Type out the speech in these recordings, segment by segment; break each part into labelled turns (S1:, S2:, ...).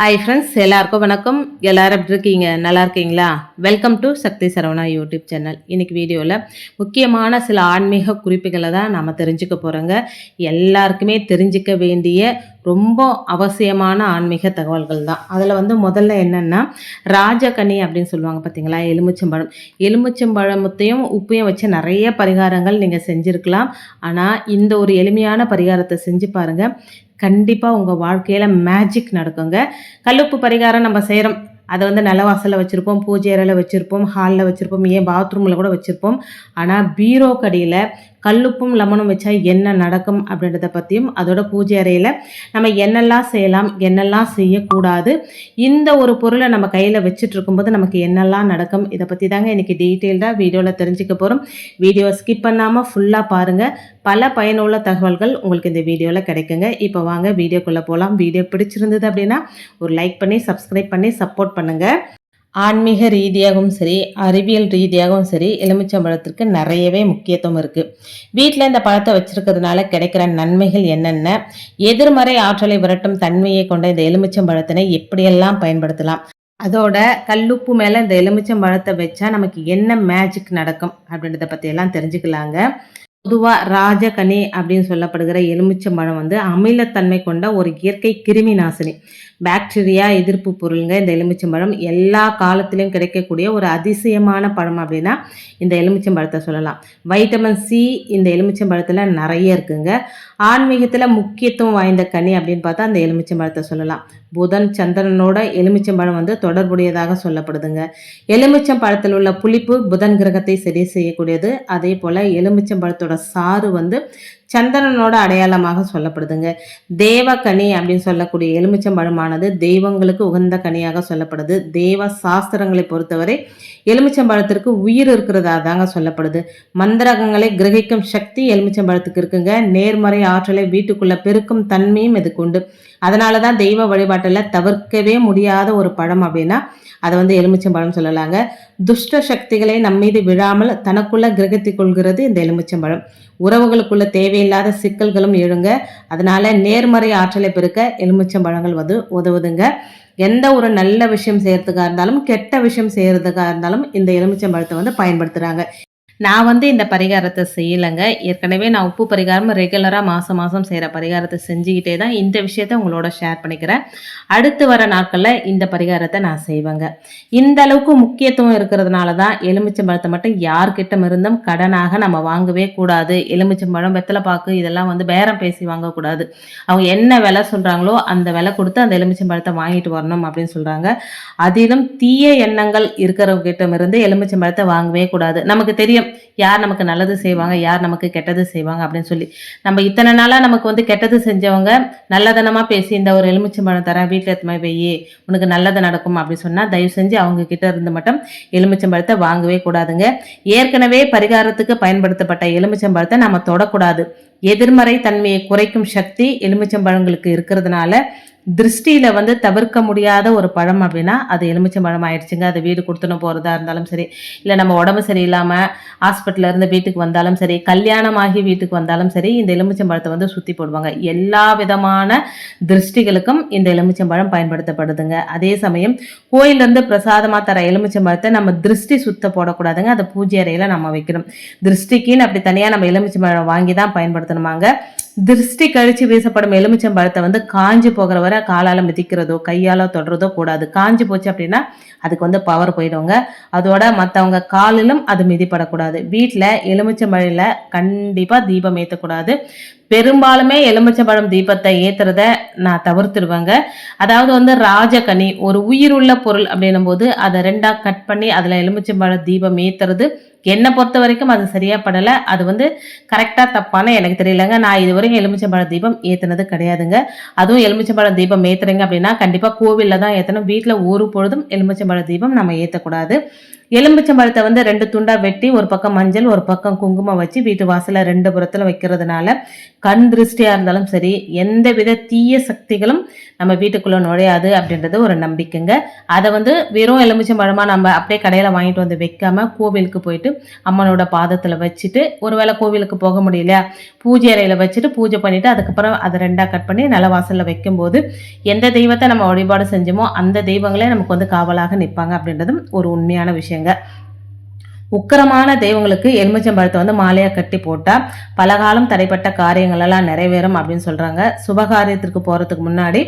S1: hi friends எல்லாருக்கும் வணக்கம் எல்லாரும் எப்படி இருக்கீங்க நல்லா இருக்கீங்களா welcome to Sakthi Saravana YouTube channel இன்றைக்கி வீடியோவில் முக்கியமான சில ஆன்மீக குறிப்புகளை தான் நம்ம தெரிஞ்சுக்க போகிறோங்க எல்லாருக்குமே தெரிஞ்சிக்க வேண்டிய ரொம்ப அவசியமான ஆன்மீக தகவல்கள் தான் அதில் வந்து முதல்ல என்னென்னா ராஜகனி அப்படின்னு சொல்லுவாங்க பார்த்தீங்களா எலுமிச்சம்பழம் எலுமிச்சம்பழமத்தையும் உப்பையும் வச்சு நிறைய பரிகாரங்கள் நீங்கள் செஞ்சுருக்கலாம் ஆனால் இந்த ஒரு எளிமையான பரிகாரத்தை செஞ்சு பாருங்கள் கண்டிப்பாக உங்கள் வாழ்க்கையில் மேஜிக் நடக்குங்க கல்லுப்பு பரிகாரம் நம்ம செய்கிறோம் அதை வந்து நிலவாசலில் வச்சுருப்போம் பூஜை அறையில் வச்சுருப்போம் ஹாலில் வச்சுருப்போம் ஏன் பாத்ரூமில் கூட வச்சுருப்போம் ஆனால் பீரோ கடியில் கல்லுப்பும் லெமனும் வச்சா என்ன நடக்கும் அப்படின்றத பற்றியும் அதோட பூஜை அறையில் நம்ம என்னெல்லாம் செய்யலாம் என்னெல்லாம் செய்யக்கூடாது இந்த ஒரு பொருளை நம்ம கையில் வச்சுட்டு இருக்கும்போது நமக்கு என்னெல்லாம் நடக்கும் இதை பற்றி தாங்க இன்றைக்கி டீட்டெயில்டாக வீடியோவில் தெரிஞ்சுக்க போகிறோம் வீடியோ ஸ்கிப் பண்ணாமல் ஃபுல்லாக பாருங்கள் பல பயனுள்ள தகவல்கள் உங்களுக்கு இந்த வீடியோவில் கிடைக்குங்க இப்போ வாங்க வீடியோக்குள்ளே போகலாம் வீடியோ பிடிச்சிருந்தது அப்படின்னா ஒரு லைக் பண்ணி சப்ஸ்கிரைப் பண்ணி சப்போர்ட் பண்ணுங்கள் ஆன்மீக ரீதியாகவும் சரி அறிவியல் ரீதியாகவும் சரி எலுமிச்சம்பழத்திற்கு நிறையவே முக்கியத்துவம் இருக்குது வீட்டில் இந்த பழத்தை வச்சுருக்கிறதுனால கிடைக்கிற நன்மைகள் என்னென்ன எதிர்மறை ஆற்றலை விரட்டும் தன்மையை கொண்ட இந்த எலுமிச்சம்பழத்தினை எப்படியெல்லாம் பயன்படுத்தலாம் அதோட கல்லுப்பு மேலே இந்த எலுமிச்சம்பழத்தை வச்சா நமக்கு என்ன மேஜிக் நடக்கும் அப்படின்றத பற்றியெல்லாம் தெரிஞ்சுக்கலாங்க பொதுவாக ராஜகனி அப்படின்னு சொல்லப்படுகிற எலுமிச்சம்பழம் வந்து அமிலத்தன்மை கொண்ட ஒரு இயற்கை கிருமி நாசினி பாக்டீரியா எதிர்ப்பு பொருளுங்க இந்த எலுமிச்சம்பழம் எல்லா காலத்திலும் கிடைக்கக்கூடிய ஒரு அதிசயமான பழம் அப்படின்னா இந்த எலுமிச்சம்பழத்தை சொல்லலாம் வைட்டமின் சி இந்த எலுமிச்சம்பழத்தில் நிறைய இருக்குங்க ஆன்மீகத்தில் முக்கியத்துவம் வாய்ந்த கனி அப்படின்னு பார்த்தா அந்த எலுமிச்சம்பழத்தை சொல்லலாம் புதன் சந்திரனோட எலுமிச்சம்பழம் வந்து தொடர்புடையதாக சொல்லப்படுதுங்க எலுமிச்சம்பழத்தில் உள்ள புளிப்பு புதன் கிரகத்தை சரி செய்யக்கூடியது அதே போல் பழத்தோட சாறு வந்து சந்திரனோட அடையாளமாக சொல்லப்படுதுங்க தேவக்கனி அப்படின்னு சொல்லக்கூடிய எலுமிச்சம்பழமானது தெய்வங்களுக்கு உகந்த கனியாக சொல்லப்படுது தேவ சாஸ்திரங்களை பொறுத்தவரை எலுமிச்சம்பழத்திற்கு உயிர் இருக்கிறதா தாங்க சொல்லப்படுது மந்திரகங்களை கிரகிக்கும் சக்தி எலுமிச்சம்பழத்துக்கு இருக்குங்க நேர்மறை ஆற்றலை வீட்டுக்குள்ள பெருக்கும் தன்மையும் இதுக்கு உண்டு அதனால தான் தெய்வ வழிபாட்டில் தவிர்க்கவே முடியாத ஒரு பழம் அப்படின்னா அதை வந்து எலுமிச்சம்பழம் சொல்லலாங்க துஷ்ட சக்திகளை நம்மீது விழாமல் தனக்குள்ள கிரகத்தை கொள்கிறது இந்த எலுமிச்சம்பழம் உறவுகளுக்குள்ள தேவையில்லாத சிக்கல்களும் எழுங்க அதனால நேர்மறை ஆற்றலை பெருக்க எலுமிச்சம்பழங்கள் வந்து உதவுதுங்க எந்த ஒரு நல்ல விஷயம் செய்யறதுக்காக இருந்தாலும் கெட்ட விஷயம் செய்யறதுக்காக இருந்தாலும் இந்த எலுமிச்சம்பழத்தை வந்து பயன்படுத்துகிறாங்க நான் வந்து இந்த பரிகாரத்தை செய்யலைங்க ஏற்கனவே நான் உப்பு பரிகாரம் ரெகுலராக மாதம் மாதம் செய்கிற பரிகாரத்தை செஞ்சுக்கிட்டே தான் இந்த விஷயத்த உங்களோட ஷேர் பண்ணிக்கிறேன் அடுத்து வர நாட்களில் இந்த பரிகாரத்தை நான் செய்வேங்க இந்த அளவுக்கு முக்கியத்துவம் இருக்கிறதுனால தான் எலுமிச்சம்பழத்தை மட்டும் யார்கிட்ட இருந்தும் கடனாக நம்ம வாங்கவே கூடாது எலுமிச்சம்பழம் வெத்தலை பாக்கு இதெல்லாம் வந்து பேரம் பேசி வாங்கக்கூடாது அவங்க என்ன விலை சொல்கிறாங்களோ அந்த விலை கொடுத்து அந்த எலுமிச்சம்பழத்தை வாங்கிட்டு வரணும் அப்படின்னு சொல்கிறாங்க அதிலும் தீய எண்ணங்கள் இருக்கிறவங்கிட்ட இருந்து எலுமிச்சம்பழத்தை வாங்கவே கூடாது நமக்கு தெரியும் யார் நமக்கு நல்லது செய்வாங்க யார் நமக்கு கெட்டது செய்வாங்க அப்படின்னு சொல்லி நம்ம இத்தனை நாளாக நமக்கு வந்து கெட்டது செஞ்சவங்க நல்லதனமாக பேசி இந்த ஒரு எலுமிச்சம்பழம் தரேன் வீட்டில் எத்தனை வெய்யி உனக்கு நல்லது நடக்கும் அப்படின்னு சொன்னால் தயவு செஞ்சு அவங்க கிட்ட இருந்து மட்டும் எலுமிச்சம்பழத்தை வாங்கவே கூடாதுங்க ஏற்கனவே பரிகாரத்துக்கு பயன்படுத்தப்பட்ட எலுமிச்சம்பழத்தை நம்ம தொடக்கூடாது எதிர்மறை தன்மையை குறைக்கும் சக்தி எலுமிச்சம்பழங்களுக்கு இருக்கிறதுனால திருஷ்டியில் வந்து தவிர்க்க முடியாத ஒரு பழம் அப்படின்னா அது எலுமிச்சம்பழம் ஆயிடுச்சுங்க அது வீடு கொடுத்துன்னு போகிறதா இருந்தாலும் சரி இல்லை நம்ம உடம்பு சரியில்லாமல் ஹாஸ்பிட்டலில் இருந்து வீட்டுக்கு வந்தாலும் சரி கல்யாணம் ஆகி வீட்டுக்கு வந்தாலும் சரி இந்த பழத்தை வந்து சுற்றி போடுவாங்க எல்லா விதமான திருஷ்டிகளுக்கும் இந்த எலுமிச்சம்பழம் பயன்படுத்தப்படுதுங்க அதே சமயம் கோயிலேருந்து பிரசாதமாக தர எலுமிச்சம்பழத்தை நம்ம திருஷ்டி சுத்த போடக்கூடாதுங்க அதை பூஜை அறையில் நம்ம வைக்கணும் திருஷ்டிக்குன்னு அப்படி தனியாக நம்ம பழம் வாங்கி தான் பயன்படுத்த பயன்படுத்தணுமாங்க திருஷ்டி கழிச்சு வீசப்படும் பழத்தை வந்து காஞ்சி போகிற வரை காலால் மிதிக்கிறதோ கையால் தொடுறதோ கூடாது காஞ்சி போச்சு அப்படின்னா அதுக்கு வந்து பவர் போயிடுவாங்க அதோட மற்றவங்க காலிலும் அது மிதிப்படக்கூடாது வீட்டில் எலுமிச்சம்பழையில் கண்டிப்பாக தீபம் ஏற்றக்கூடாது பெரும்பாலுமே எலுமிச்சம்பழம் தீபத்தை ஏற்றுறத நான் தவிர்த்துடுவேங்க அதாவது வந்து ராஜகனி ஒரு உயிருள்ள பொருள் அப்படின்னும் போது அதை ரெண்டாக கட் பண்ணி அதில் எலுமிச்சம்பழம் தீபம் ஏற்றுறது என்னை பொறுத்த வரைக்கும் அது சரியாக படலை அது வந்து கரெக்டாக தப்பான எனக்கு தெரியலங்க நான் இது வரைக்கும் எலுமிச்சம்பழ தீபம் ஏற்றினது கிடையாதுங்க அதுவும் எலுமிச்சம்பழ தீபம் ஏற்றுறீங்க அப்படின்னா கண்டிப்பாக கோவிலில் தான் ஏற்றணும் வீட்டில் ஒரு பொழுதும் எலுமிச்சம்பழ தீபம் நம்ம ஏற்றக்கூடாது எலும்பிச்சம்பழத்தை வந்து ரெண்டு துண்டாக வெட்டி ஒரு பக்கம் மஞ்சள் ஒரு பக்கம் குங்குமம் வச்சு வீட்டு வாசலில் ரெண்டு புறத்தில் வைக்கிறதுனால கண் திருஷ்டியாக இருந்தாலும் சரி எந்த வித தீய சக்திகளும் நம்ம வீட்டுக்குள்ளே நுழையாது அப்படின்றது ஒரு நம்பிக்கைங்க அதை வந்து வெறும் எலும்பிச்சம்பழமாக நம்ம அப்படியே கடையில் வாங்கிட்டு வந்து வைக்காமல் கோவிலுக்கு போயிட்டு அம்மனோட பாதத்தில் வச்சுட்டு ஒருவேளை கோவிலுக்கு போக முடியலையா பூஜை அறையில் வச்சுட்டு பூஜை பண்ணிவிட்டு அதுக்கப்புறம் அதை ரெண்டாக கட் பண்ணி நல்ல வாசலில் வைக்கும்போது எந்த தெய்வத்தை நம்ம வழிபாடு செஞ்சோமோ அந்த தெய்வங்களே நமக்கு வந்து காவலாக நிற்பாங்க அப்படின்றதும் ஒரு உண்மையான விஷயம் வச்சுங்க உக்கரமான தெய்வங்களுக்கு எலுமிச்சம்பழத்தை வந்து மாலையாக கட்டி போட்டால் பலகாலம் தடைப்பட்ட காரியங்களெல்லாம் நிறைவேறும் அப்படின்னு சொல்கிறாங்க சுபகாரியத்திற்கு போகிறதுக்கு முன்னாடி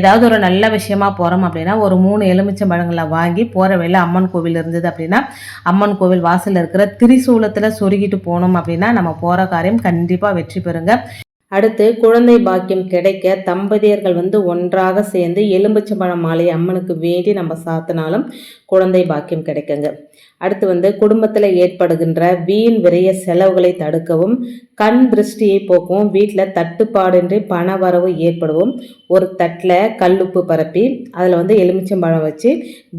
S1: ஏதாவது ஒரு நல்ல விஷயமா போகிறோம் அப்படின்னா ஒரு மூணு எலுமிச்சம்பழங்களை வாங்கி போகிற வழியில் அம்மன் கோவில் இருந்தது அப்படின்னா அம்மன் கோவில் வாசலில் இருக்கிற திரிசூலத்தில் சொருகிட்டு போனோம் அப்படின்னா நம்ம போகிற காரியம் கண்டிப்பாக வெற்றி பெறுங்க அடுத்து குழந்தை பாக்கியம் கிடைக்க தம்பதியர்கள் வந்து ஒன்றாக சேர்ந்து எலும்புச்சம்பழ மாலை அம்மனுக்கு வேண்டி நம்ம சாத்தினாலும் குழந்தை பாக்கியம் கிடைக்குங்க அடுத்து வந்து குடும்பத்தில் ஏற்படுகின்ற வீண் விரைய செலவுகளை தடுக்கவும் கண் திருஷ்டியை போக்கவும் வீட்டில் தட்டுப்பாடின்றி பண வரவு ஏற்படவும் ஒரு தட்டில் கல்லுப்பு பரப்பி அதில் வந்து எலுமிச்சம்பழம் வச்சு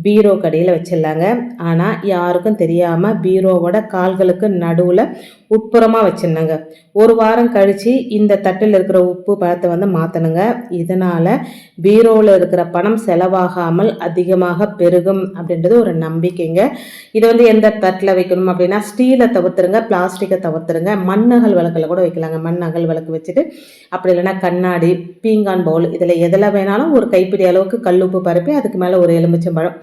S1: பீரோ கடையில் வச்சிடலாங்க ஆனால் யாருக்கும் தெரியாமல் பீரோவோட கால்களுக்கு நடுவில் உட்புறமாக வச்சிருந்தாங்க ஒரு வாரம் கழித்து இந்த தட்டில் இருக்கிற உப்பு பழத்தை வந்து மாற்றணுங்க இதனால் பீரோவில் இருக்கிற பணம் செலவாகாமல் அதிகமாக பெருகும் அப்படின்ற அப்படின்றது ஒரு நம்பிக்கைங்க இதை வந்து எந்த தட்டில் வைக்கணும் அப்படின்னா ஸ்டீலை தவிர்த்துருங்க பிளாஸ்டிக்கை தவிர்த்துருங்க மண்ணகல் விளக்கில் கூட வைக்கலாங்க மண் அகல் விளக்கு வச்சுட்டு அப்படி இல்லைன்னா கண்ணாடி பீங்கான் பவுல் இதில் எதில் வேணாலும் ஒரு கைப்பிடி அளவுக்கு கல்லுப்பு பரப்பி அதுக்கு மேலே ஒரு எலுமிச்சம்பழம்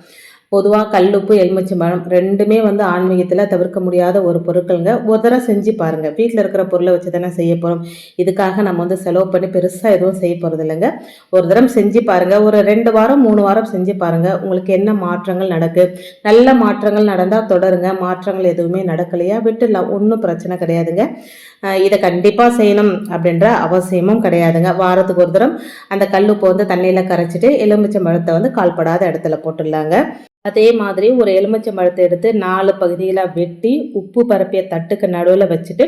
S1: பொதுவாக கல்லுப்பு எலுமிச்சை பழம் ரெண்டுமே வந்து ஆன்மீகத்தில் தவிர்க்க முடியாத ஒரு பொருட்களுங்க ஒரு தடவை செஞ்சு பாருங்கள் வீட்டில் இருக்கிற பொருளை வச்சு தானே செய்ய போகிறோம் இதுக்காக நம்ம வந்து செலவு பண்ணி பெருசாக எதுவும் செய்ய போகிறது இல்லைங்க ஒரு தரம் செஞ்சு பாருங்கள் ஒரு ரெண்டு வாரம் மூணு வாரம் செஞ்சு பாருங்கள் உங்களுக்கு என்ன மாற்றங்கள் நடக்கு நல்ல மாற்றங்கள் நடந்தால் தொடருங்க மாற்றங்கள் எதுவுமே நடக்கலையா விட்டுலாம் ஒன்றும் பிரச்சனை கிடையாதுங்க இதை கண்டிப்பாக செய்யணும் அப்படின்ற அவசியமும் கிடையாதுங்க வாரத்துக்கு ஒரு தரம் அந்த உப்பு வந்து தண்ணியில் கரைச்சிட்டு எலுமிச்சை பழத்தை வந்து கால்படாத இடத்துல போட்டுடலாங்க அதே மாதிரி ஒரு எலுமிச்சை பழத்தை எடுத்து நாலு பகுதிகளாக வெட்டி உப்பு பரப்பிய தட்டுக்கு நடுவில் வச்சுட்டு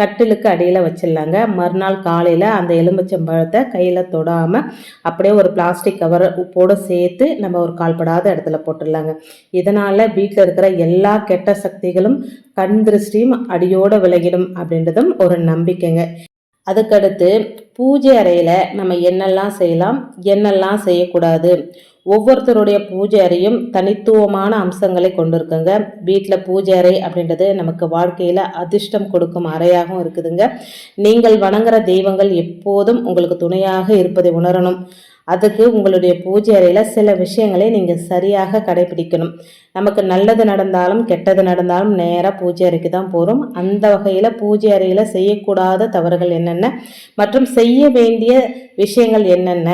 S1: கட்டிலுக்கு அடியில் வச்சிடலாங்க மறுநாள் காலையில் அந்த எலுமிச்சம் பழத்தை கையில் தொடாமல் அப்படியே ஒரு பிளாஸ்டிக் கவர் உப்போடு சேர்த்து நம்ம ஒரு கால்படாத இடத்துல போட்டுடலாங்க இதனால் வீட்டில் இருக்கிற எல்லா கெட்ட சக்திகளும் கண் திருஷ்டியும் அடியோடு விலகிடும் அப்படின்றதும் ஒரு நம்பிக்கைங்க அதுக்கடுத்து பூஜை அறையில் நம்ம என்னெல்லாம் செய்யலாம் என்னெல்லாம் செய்யக்கூடாது ஒவ்வொருத்தருடைய பூஜை அறையும் தனித்துவமான அம்சங்களை கொண்டிருக்குங்க வீட்டில் பூஜை அறை அப்படின்றது நமக்கு வாழ்க்கையில் அதிர்ஷ்டம் கொடுக்கும் அறையாகவும் இருக்குதுங்க நீங்கள் வணங்குற தெய்வங்கள் எப்போதும் உங்களுக்கு துணையாக இருப்பதை உணரணும் அதுக்கு உங்களுடைய பூஜை அறையில் சில விஷயங்களை நீங்கள் சரியாக கடைபிடிக்கணும் நமக்கு நல்லது நடந்தாலும் கெட்டது நடந்தாலும் நேராக பூஜை அறைக்கு தான் போகிறோம் அந்த வகையில் பூஜை அறையில் செய்யக்கூடாத தவறுகள் என்னென்ன மற்றும் செய்ய வேண்டிய விஷயங்கள் என்னென்ன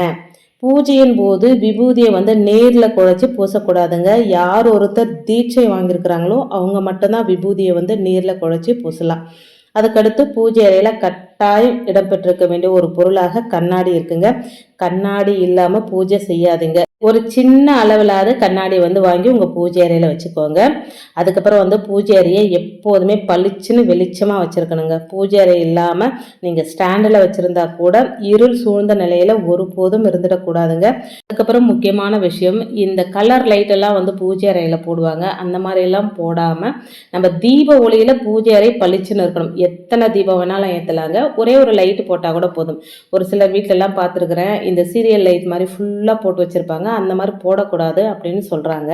S1: பூஜையின் போது விபூதியை வந்து நேரில் குழைச்சி பூசக்கூடாதுங்க யார் ஒருத்தர் தீட்சை வாங்கியிருக்கிறாங்களோ அவங்க மட்டும்தான் விபூதியை வந்து நேரில் குழைச்சி பூசலாம் அதுக்கடுத்து பூஜை அறையில் கட் கட்டாயம் இடம்பெற்றிருக்க வேண்டிய ஒரு பொருளாக கண்ணாடி இருக்குங்க கண்ணாடி இல்லாமல் பூஜை செய்யாதுங்க ஒரு சின்ன அளவிலாவது கண்ணாடி வந்து வாங்கி உங்கள் பூஜை அறையில் வச்சுக்கோங்க அதுக்கப்புறம் வந்து பூஜை அறையை எப்போதுமே பளிச்சுன்னு வெளிச்சமாக வச்சுருக்கணுங்க பூஜை அறை இல்லாமல் நீங்கள் ஸ்டாண்டில் வச்சுருந்தா கூட இருள் சூழ்ந்த நிலையில் ஒருபோதும் இருந்துடக்கூடாதுங்க அதுக்கப்புறம் முக்கியமான விஷயம் இந்த கலர் லைட்டெல்லாம் வந்து பூஜை அறையில் போடுவாங்க அந்த மாதிரி எல்லாம் போடாமல் நம்ம தீப ஒளியில் பூஜை அறை பளிச்சுன்னு இருக்கணும் எத்தனை தீபம் வேணாலும் ஏற்றலாங்க ஒரே ஒரு லைட்டு போட்டால் கூட போதும் ஒரு சிலர் வீட்டிலலாம் பார்த்துருக்குறேன் இந்த சீரியல் லைட் மாதிரி ஃபுல்லாக போட்டு வச்சுருப்பாங்க அந்த மாதிரி போடக்கூடாது அப்படின்னு சொல்கிறாங்க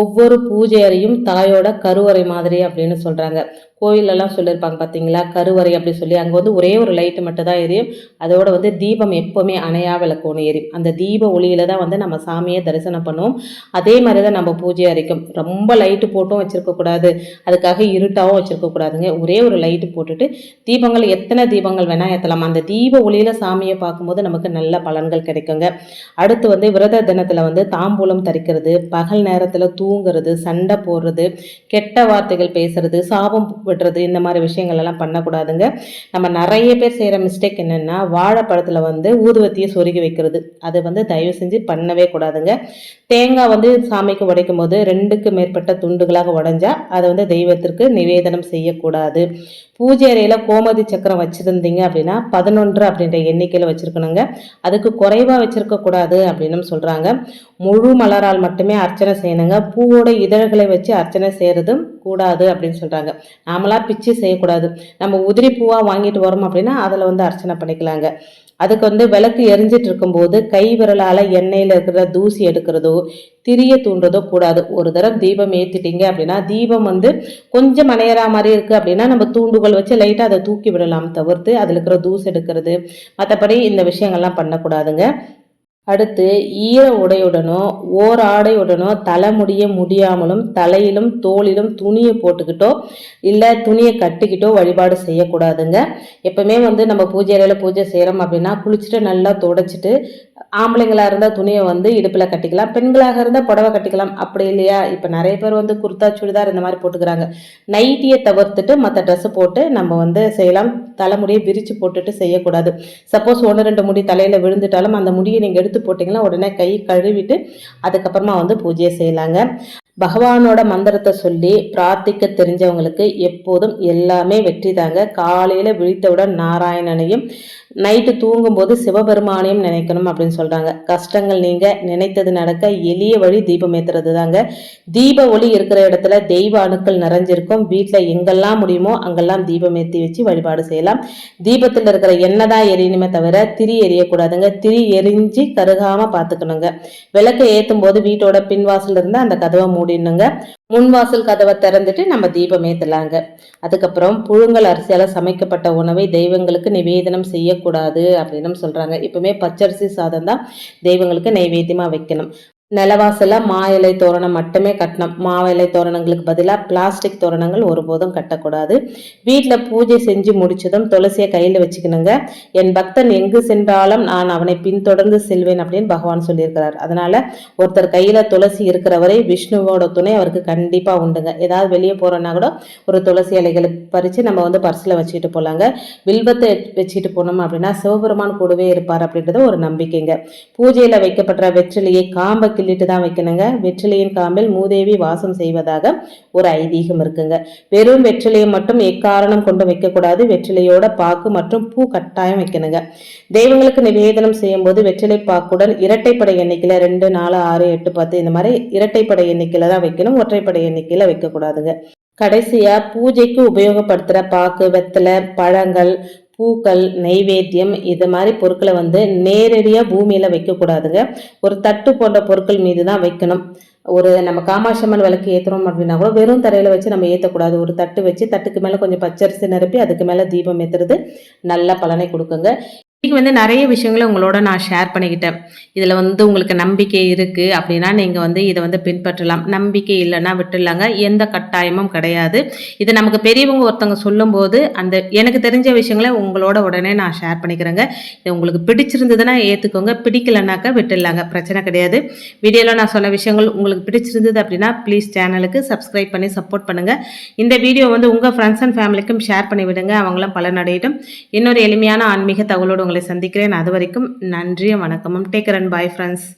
S1: ஒவ்வொரு பூஜை அறையும் தாயோட கருவறை மாதிரி அப்படின்னு சொல்கிறாங்க கோயிலெல்லாம் சொல்லியிருப்பாங்க பார்த்தீங்களா கருவறை அப்படி சொல்லி அங்கே வந்து ஒரே ஒரு லைட்டு மட்டும் தான் எரியும் அதோட வந்து தீபம் எப்போவுமே அணையா விளக்கணும் எரியும் அந்த தீப ஒளியில் தான் வந்து நம்ம சாமியை தரிசனம் பண்ணுவோம் அதே மாதிரி தான் நம்ம பூஜை அரைக்கும் ரொம்ப லைட்டு போட்டும் வச்சுருக்கக்கூடாது அதுக்காக இருட்டாகவும் வச்சுருக்கக்கூடாதுங்க ஒரே ஒரு லைட்டு போட்டுட்டு தீபங்கள் எத்தனை தீபங்கள் வேணால் ஏற்றலாம் அந்த தீப ஒளியில் சாமியை பார்க்கும்போது நமக்கு நல்ல பலன்கள் கிடைக்குங்க அடுத்து வந்து விரத தினத்தில் வந்து தாம்பூலம் தரிக்கிறது பகல் நேரத்தில் தூங்குறது சண்டை போடுறது கெட்ட வார்த்தைகள் பேசுறது சாபம் விட்டுறது இந்த மாதிரி விஷயங்கள் எல்லாம் பண்ணக்கூடாதுங்க நம்ம நிறைய பேர் செய்கிற மிஸ்டேக் என்னென்னா வாழைப்பழத்தில் வந்து ஊதுவத்தியை சொருகி வைக்கிறது அதை வந்து தயவு செஞ்சு பண்ணவே கூடாதுங்க தேங்காய் வந்து சாமிக்கு உடைக்கும் போது ரெண்டுக்கு மேற்பட்ட துண்டுகளாக உடஞ்சா அதை வந்து தெய்வத்திற்கு நிவேதனம் செய்யக்கூடாது பூஜை அறையில் கோமதி சக்கரம் வச்சுருந்தீங்க அப்படின்னா பதினொன்று அப்படின்ற எண்ணிக்கையில் வச்சுருக்கணுங்க அதுக்கு குறைவாக வச்சுருக்கக்கூடாது அப்படின்னு சொல்கிறாங்க முழு மலரால் மட்டுமே அர்ச்சனை செய்யணுங்க பூவோட இதழ்களை வச்சு அர்ச்சனை செய்கிறதும் கூடாது அப்படின்னு சொல்கிறாங்க நாமளாக பிச்சு செய்யக்கூடாது நம்ம உதிரி பூவாக வாங்கிட்டு வரோம் அப்படின்னா அதில் வந்து அர்ச்சனை பண்ணிக்கலாங்க அதுக்கு வந்து விளக்கு எரிஞ்சிட்டு இருக்கும்போது கை விரலால் எண்ணெயில் இருக்கிற தூசி எடுக்கிறதோ திரிய தூண்டுறதோ கூடாது ஒரு தரம் தீபம் ஏற்றிட்டீங்க அப்படின்னா தீபம் வந்து கொஞ்சம் அணையிற மாதிரி இருக்குது அப்படின்னா நம்ம தூண்டுகள் வச்சு லைட்டாக அதை தூக்கி விடலாம் தவிர்த்து அதில் இருக்கிற தூசி எடுக்கிறது மற்றபடி இந்த விஷயங்கள்லாம் பண்ணக்கூடாதுங்க அடுத்து ஈர உடையுடனோ ஓர் ஆடையுடனோ தலைமுடிய முடியாமலும் தலையிலும் தோளிலும் துணியை போட்டுக்கிட்டோ இல்லை துணியை கட்டிக்கிட்டோ வழிபாடு செய்யக்கூடாதுங்க எப்பவுமே வந்து நம்ம பூஜை அறையில் பூஜை செய்கிறோம் அப்படின்னா குளிச்சுட்டு நல்லா துடைச்சிட்டு ஆம்பளைங்களாக இருந்தால் துணியை வந்து இடுப்பில் கட்டிக்கலாம் பெண்களாக இருந்தால் புடவை கட்டிக்கலாம் அப்படி இல்லையா இப்போ நிறைய பேர் வந்து குர்த்தா சுடிதார் இந்த மாதிரி போட்டுக்கிறாங்க நைட்டியை தவிர்த்துட்டு மற்ற ட்ரெஸ்ஸு போட்டு நம்ம வந்து செய்யலாம் தலைமுடியை விரித்து போட்டுட்டு செய்யக்கூடாது சப்போஸ் ஒன்று ரெண்டு முடி தலையில் விழுந்துட்டாலும் அந்த முடியை நீங்கள் எடுத்து போட்டிங்கன்னா உடனே கை கழுவிட்டு அதுக்கப்புறமா வந்து பூஜையை செய்யலாங்க பகவானோட மந்திரத்தை சொல்லி பிரார்த்திக்க தெரிஞ்சவங்களுக்கு எப்போதும் எல்லாமே வெற்றி தாங்க காலையில் விழித்தவுடன் நாராயணனையும் நைட்டு தூங்கும்போது சிவபெருமானையும் நினைக்கணும் அப்படின்னு சொல்கிறாங்க கஷ்டங்கள் நீங்க நினைத்தது நடக்க எளிய வழி தீபம் ஏற்றுறது தாங்க தீப ஒளி இருக்கிற இடத்துல தெய்வ அணுக்கள் நிறைஞ்சிருக்கும் வீட்டில் எங்கெல்லாம் முடியுமோ அங்கெல்லாம் தீபம் ஏற்றி வச்சு வழிபாடு செய்யலாம் தீபத்தில் இருக்கிற எண்ணெய் தான் எரியணுமே தவிர திரி எரியக்கூடாதுங்க திரி எரிஞ்சு கருகாமல் பார்த்துக்கணுங்க விளக்கை ஏற்றும் போது வீட்டோட பின்வாசல இருந்து அந்த கதவை மூடிடணுங்க முன்வாசல் கதவை திறந்துட்டு நம்ம தீபம் ஏற்றலாங்க அதுக்கப்புறம் புழுங்கல் அரிசியால் சமைக்கப்பட்ட உணவை தெய்வங்களுக்கு நிவேதனம் செய்யக்கூடாது அப்படின்னு சொல்கிறாங்க இப்போவுமே பச்சரிசி சாதம் தான் தெய்வங்களுக்கு நைவேத்தியமாக வைக்கணும் நிலவாசல மா இலை தோரணம் மட்டுமே கட்டணும் மா தோரணங்களுக்கு பதிலாக பிளாஸ்டிக் தோரணங்கள் ஒருபோதும் கட்டக்கூடாது வீட்டில் பூஜை செஞ்சு முடிச்சதும் துளசியை கையில் வச்சுக்கணுங்க என் பக்தன் எங்கு சென்றாலும் நான் அவனை பின்தொடர்ந்து செல்வேன் அப்படின்னு பகவான் சொல்லியிருக்கிறார் அதனால ஒருத்தர் கையில் துளசி இருக்கிறவரை விஷ்ணுவோட துணை அவருக்கு கண்டிப்பாக உண்டுங்க ஏதாவது வெளியே போகிறோன்னா கூட ஒரு துளசி இலைகளுக்கு பறித்து நம்ம வந்து பர்ஸில் வச்சுக்கிட்டு போகலாங்க வில்வத்தை வச்சுட்டு போனோம் அப்படின்னா சிவபெருமான் கூடவே இருப்பார் அப்படின்றது ஒரு நம்பிக்கைங்க பூஜையில் வைக்கப்பட்ட வெற்றிலையை காம்ப கிள்ளிட்டு தான் வைக்கணுங்க வெற்றிலையின் காம்பில் மூதேவி வாசம் செய்வதாக ஒரு ஐதீகம் இருக்குங்க வெறும் வெற்றிலையை மட்டும் எக்காரணம் கொண்டு வைக்கக்கூடாது வெற்றிலையோட பாக்கு மற்றும் பூ கட்டாயம் வைக்கணுங்க தெய்வங்களுக்கு நிவேதனம் செய்யும் போது வெற்றிலை பாக்குடன் இரட்டைப்படை எண்ணிக்கையில் ரெண்டு நாலு ஆறு எட்டு பத்து இந்த மாதிரி இரட்டைப்படை எண்ணிக்கையில் தான் வைக்கணும் ஒற்றைப்படை எண்ணிக்கையில் வைக்கக்கூடாதுங்க கடைசியா பூஜைக்கு உபயோகப்படுத்துற பாக்கு வெத்தலை பழங்கள் பூக்கள் நெய்வேத்தியம் இது மாதிரி பொருட்களை வந்து நேரடியாக பூமியில் வைக்கக்கூடாதுங்க ஒரு தட்டு போன்ற பொருட்கள் மீது தான் வைக்கணும் ஒரு நம்ம காமாஷம்மன் விளக்கு ஏற்றுறோம் அப்படின்னா கூட வெறும் தரையில் வச்சு நம்ம ஏற்றக்கூடாது ஒரு தட்டு வச்சு தட்டுக்கு மேலே கொஞ்சம் பச்சரிசி நிரப்பி அதுக்கு மேலே தீபம் ஏற்றுறது நல்ல பலனை கொடுக்குங்க இன்றைக்கி வந்து நிறைய விஷயங்களை உங்களோட நான் ஷேர் பண்ணிக்கிட்டேன் இதில் வந்து உங்களுக்கு நம்பிக்கை இருக்குது அப்படின்னா நீங்கள் வந்து இதை வந்து பின்பற்றலாம் நம்பிக்கை இல்லைன்னா விட்டுடலாங்க எந்த கட்டாயமும் கிடையாது இதை நமக்கு பெரியவங்க ஒருத்தவங்க சொல்லும்போது அந்த எனக்கு தெரிஞ்ச விஷயங்களை உங்களோட உடனே நான் ஷேர் பண்ணிக்கிறேங்க இது உங்களுக்கு பிடிச்சிருந்ததுன்னா ஏற்றுக்கோங்க பிடிக்கலனாக்கா விட்டுடலாங்க பிரச்சனை கிடையாது வீடியோவில் நான் சொன்ன விஷயங்கள் உங்களுக்கு பிடிச்சிருந்தது அப்படின்னா ப்ளீஸ் சேனலுக்கு சப்ஸ்கிரைப் பண்ணி சப்போர்ட் பண்ணுங்கள் இந்த வீடியோ வந்து உங்கள் ஃப்ரெண்ட்ஸ் அண்ட் ஃபேமிலிக்கும் ஷேர் பண்ணி விடுங்க அவங்களும் பலனடையட்டும் இன்னொரு எளிமையான ஆன்மீக தகவலோடு உங்களை சந்திக்கிறேன் அது வரைக்கும் நன்றியும் வணக்கமும் டேக்கர் அண்ட் பாய் ஃப்ரெண்ட்ஸ்